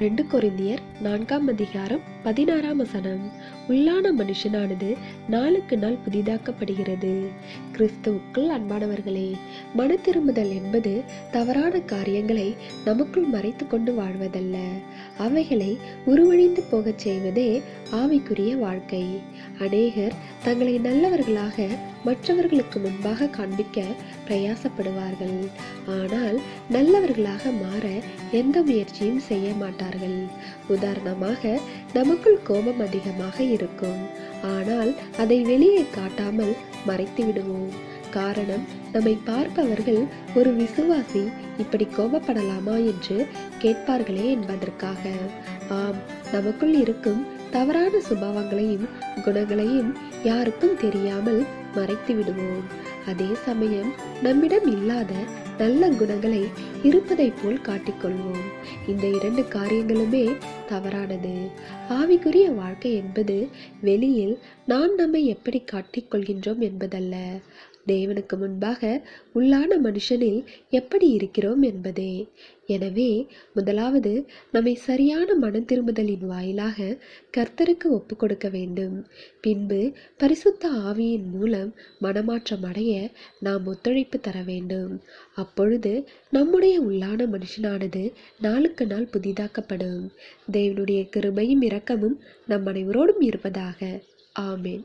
ரெண்டு கொரிந்தியர் நான்காம் அதிகாரம் பதினாறாம் வசனம். உள்ளான மனுஷனானது நாளுக்கு நாள் புதிதாக்கப்படுகிறது. கிறிஸ்துவுக்குள் அன்பானவர்களே மன திரும்புதல் என்பது தவறான காரியங்களை நமக்குள் மறைத்து கொண்டு வாழ்வதல்ல. அவைகளை உருவழிந்து போகச் செய்வதே ஆவிக்குரிய வாழ்க்கை. அநேகர் தங்களை நல்லவர்களாக மற்றவர்களுக்கு முன்பாக காண்பிக்க பிரயாசப்படுவார்கள். ஆனால் நல்லவர்களாக மாற எந்த முயற்சியும் செய்ய மாட்டார்கள். உதாரணமாக நமக்குள் கோபம் அதிகமாக இருக்கும். ஆனால் அதை வெளியே காட்டாமல் மறைத்து விடுவோம். காரணம் நம்மை பார்ப்பவர்கள் ஒரு விசுவாசி இப்படி கோபப்படலாமா என்று கேட்பார்களே என்பதற்காக. ஆம் நமக்குள் இருக்கும் தவறான சுபாவங்களையும் குணங்களையும் யாருக்கும் தெரியாமல் மறைத்து விடுவோம். அதே சமயம் நம்மிடம் இல்லாத நல்ல குணங்களை இருப்பதைப் போல் காட்டிக்கொள்வோம். இந்த இரண்டு காரியங்களுமே தவறானது. ஆவிக்குரிய வாழ்க்கை என்பது வெளியில் நாம் நம்மை எப்படி காட்டிக்கொள்கின்றோம் என்பதல்ல. தேவனுக்கு முன்பாக உள்ளான மனுஷனில் எப்படி இருக்கிறோம் என்பதே. எனவே முதலாவது நம்மை சரியான மனம் திரும்புதலின் வாயிலாக கர்த்தருக்கு ஒப்பு கொடுக்க வேண்டும். பின்பு பரிசுத்த ஆவியின் மூலம் மனமாற்றம் அடைய நாம் ஒத்துழைப்பு தர வேண்டும். அப்பொழுது நம்முடைய உள்ளான மனுஷனானது நாளுக்கு நாள் புதிதாக்கப்படும். தேவனுடைய கிருபையும் இரக்கமும் நம் அனைவரோடும் இருப்பதாக. ஆமேன்.